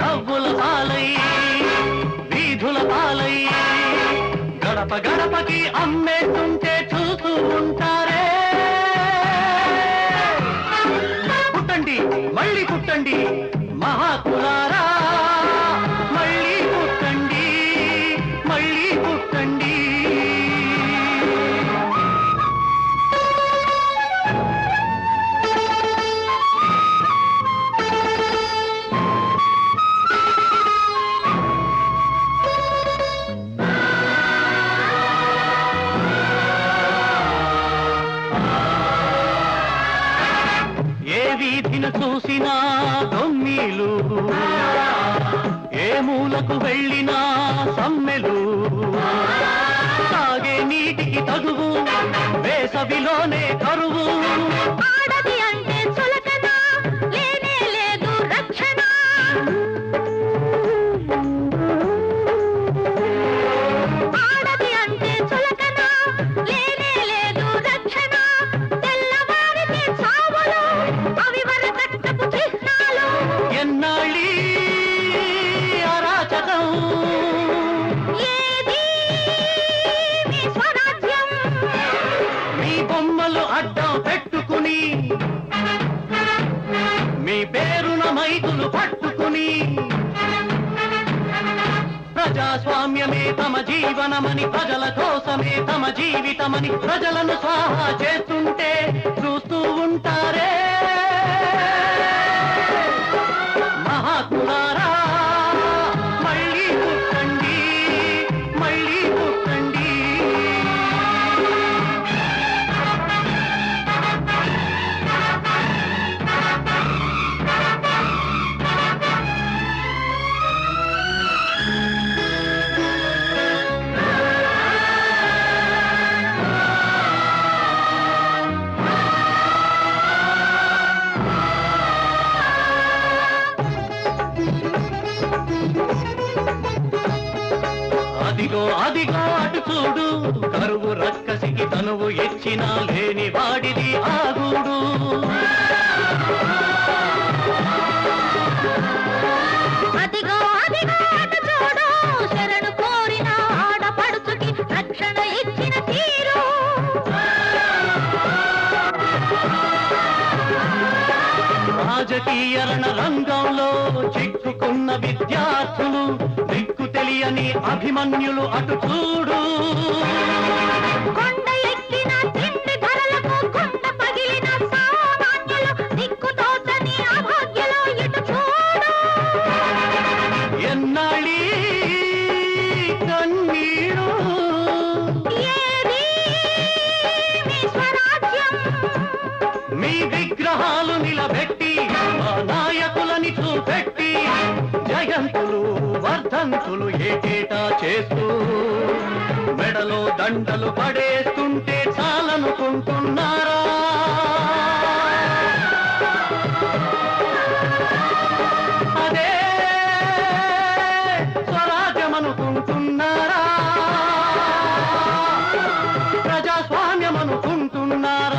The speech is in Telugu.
నవ్వుల పాలై వీధుల పాలై గడప గడపకి అమ్మేస్తుంటే వీధిన చూసినా దొమ్మీలు ఏ మూలకు వెళ్ళినా సమ్మెలు. తాగే నీటికి తగువు వేసవిలోనే కరు బొమ్మలు అడ్డం పెట్టుకుని మీ పేరున మైకులు పట్టుకుని ప్రజాస్వామ్యమే తమ జీవనమని ప్రజల కోసమే తమ జీవితమని ప్రజలను స్వాహా చేస్తుంటే అదిగో అదిగో అటు చూడు. కరువు రక్కసికి తనువు ఇచ్చిన లేని వాడిది ఆగుడు అదిగో అదిగో అటు చూడు. శరణు కోరిన ఆడపడుచుకి రక్షణ ఇచ్చిన తీరు. రాజకీయ రంగంలో చిక్కుకున్న విద్యార్థులు అభిమన్యులు అటు చూడు. మీ విగ్రహాలు నిలబెట్టి మా నాయకులని చూపెట్టి జయంతులు వర్ధంతులు ఏటేటా మెడలో దండలు పడేస్తుంటే చాలనుకుంటున్నారా? అదే స్వరాజ్యమనుకుంటున్నారా? ప్రజాస్వామ్యం అనుకుంటున్నారా